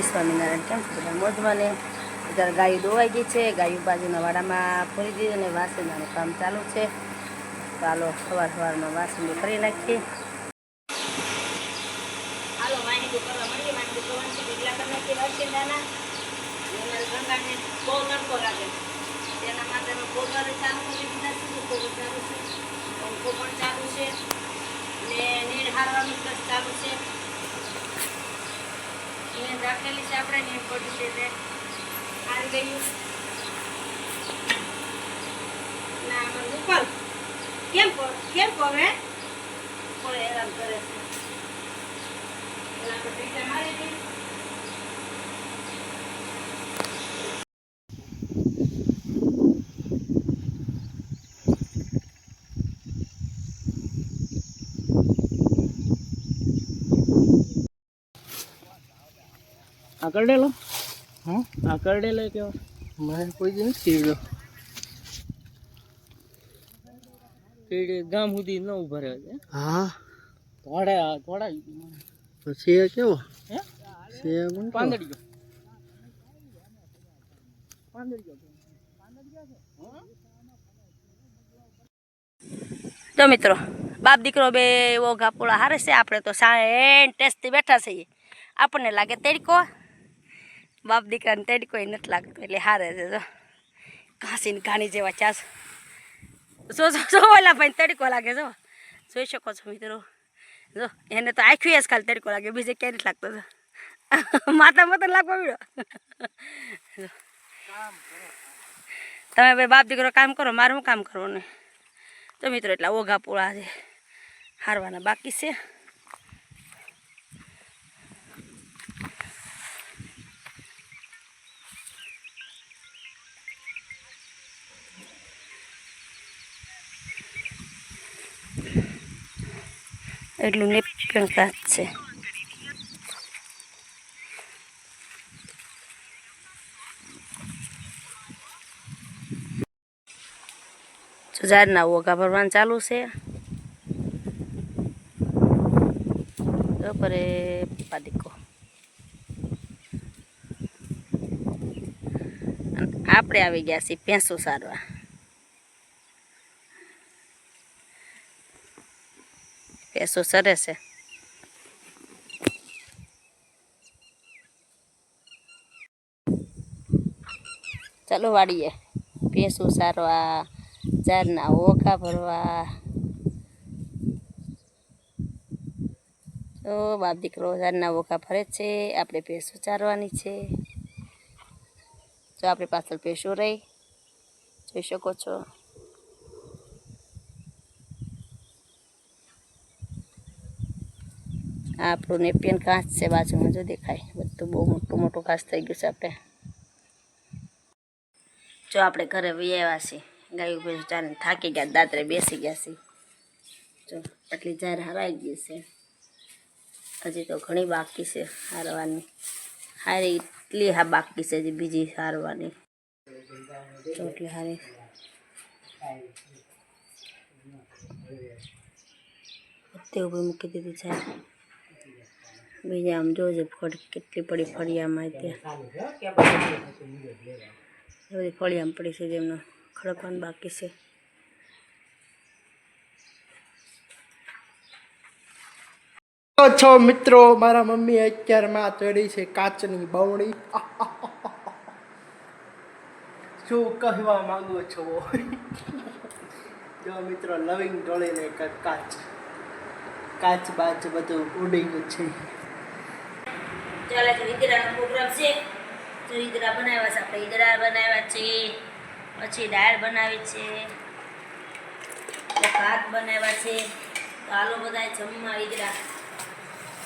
જય સ્વામિનારાયણ. કેમ છો બધા મોજમાં ને અત્યારે ગાયું દોવાઈ ગઈ છે. ગાયું બાજુના વાડામાં ફરી દીધી અને વાસણનું કામ ચાલુ છે. ચાલો સવાર સવારમાં વાસણ કરી નાખીએ. ચાલુ છે કોલર ચાલુ હારવાનું ચાલુ છે. નીર રાખેલી છે આપણે નીર પડી છે એટલે હારી ગયું ના મને ઉપર કેમ કો- કેમ કોવે કોઈ હેરાન કરે છે. એના આપણે ટીચર મારી દઈએ. આ કરડેલો હં આ કરડેલો કેવો મેં કોઈ દી નથી કીધો કીડી ગામ સુધી ન ઊભા રહે છે હા થોડા થોડા પછી એ કેવો હે છે પણ કેવો? પાંદડી ગયો પાંદડી ગયો તો મિત્રો બાપ દીકરો બે એવો ગાપોળા હારે છે. આપણે તો સાયન ટેસ્ટથી બેઠા છીએ. આપણને લાગે તડકો બાપ દીકરાને તડકો નથી લાગતો, એટલે હારે છે, જો. ઘાસીને ઘાણી જેવા ચાસ. જો જો જો, ઓલા ભાઈ તડકો લાગે, જો. જોઈ શકો છો મિત્રો. જો, એને તો આખી જ ખાલી તડકો લાગે, બીજે ક્યાંય નથી લાગતો, જો. માતા મતન લાગવા મળ્યો તમે ભાઈ બાપ દીકરો કામ કરો, મારે કામ કરવાનું? તો મિત્રો, એટલા ઓઘા પોળા છે. હારવાના બાકી છે. એટલું નેપણ કાચ છે જો ઝાડના ઓઘા ભરવાનું ચાલુ છે બપોરે પાદીકો આપણે આવી ગયા છીએ ભેંસો સારવા ભેંસો સરે છે ચાલો વાડીએ ભેંસો સારવા, ઝાડના ઓખા ભરવા. તો બાપ દીકરો ઝાડના ઓખા ભરે છે, આપણે ભેંસો ચારવાની છે. જો આપણી પાછળ ભેંસો રહી, જોઈ શકો છો. આ આપણું નેપિયન કાચ છે બાજુમાં, જો દેખાય. બધું બહુ મોટું મોટું કાચ થઈ ગયું છે આપણે. જો આપણે ઘરે વૈયા છીએ. ગાયું ભેંસ ચાલીને થાકી ગયા દાંતરે બેસી ગયા છે. જો આટલી જાર હરાઈ ગઈ છે. હજી તો ઘણી બાકી છે હારવાની. હારી એટલી હા બાકી છે હજી બીજી હારવાની. ચોટલી હારી. બધી ઊભી મૂકી દીધી છે બીજા આમ જોજે ફળ કેટલી પડી ફળિયામાં ત્યાં બધી ફળિયામાં પડી છે, જેમનો ખડકવાનું બાકી છે. છો મિત્રો, મારા મમ્મી અત્યારમાં ચડી છે કાચની બવણી. શું કહેવા માંગો છો? જો મિત્રો, લવિંગ ઢોળીને કાચ કાચ બાચ બધું ઉડી ગયું છે. ચાલે છે. ઈદરાનો પ્રોગ્રામ છે. તો ઈદરા બનાવ્યા છે. આપણે ઈદરા બનાવ્યા છે. પછી દાળ બનાવી છે. ભાત બનાવ્યા છે. તો આલો બધા જમવા ઈદરા.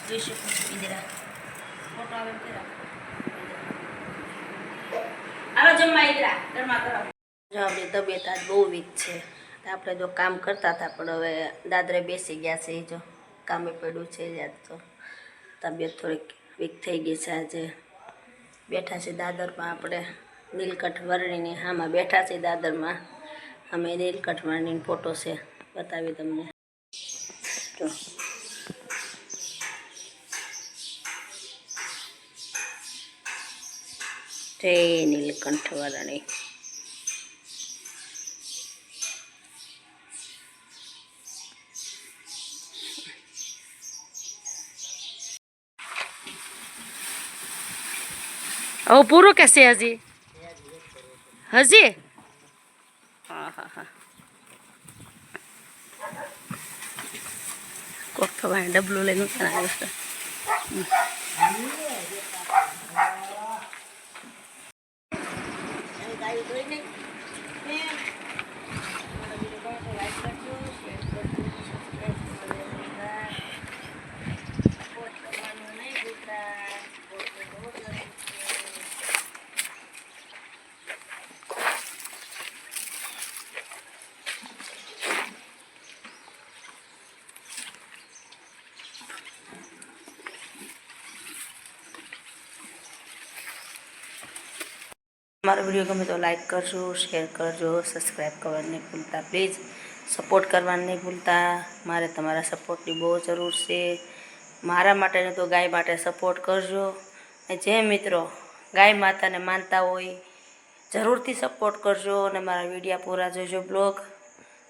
જોઈ શકો ઈદરા. ફોટો આવે આલો જમવા ઈદરા. ગરમા કરો જો આપણી તબિયત આજ બહુ વીક છે. આપણે જો કામ કરતા હતા, પણ હવે દાદરે બેસી ગયા છે. જો કામે પડ્યું છે યાદ તો. તબિયત થોડીક વીક થઈ ગઈ છે આજે. બેઠા છે દાદરમાં આપણે. નીલકંઠ વર્ણીની હામાં બેઠા છે દાદરમાં. અમે નીલકંઠ વરણીનો ફોટો છે. બતાવી તમને. તો જય નીલકંઠ વરણી. હવે પૂરો કે છે હજી હજી હા હા હા કોક ખબર ડબલું લઈને આવ્યો મારો વીડિયો ગમે તો લાઈક કરજો, શેર કરજો, સબસ્ક્રાઈબ કરવાનું નહીં ભૂલતા, પ્લીઝ સપોર્ટ કરવાનું નહીં ભૂલતા. મારે તમારા સપોર્ટની બહુ જરૂર છે. મારા માટે તો ગાય માટે સપોર્ટ કરજો. અને જે મિત્રો ગાય માતાને માનતા હોય, જરૂરથી સપોર્ટ કરજો અને મારા વિડીયા પૂરા જોજો બ્લોગ.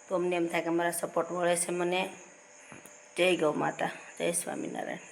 તો અમને એમ થાય કે મારા સપોર્ટ મળે છે મને. જય ગૌ માતા, જય સ્વામિનારાયણ.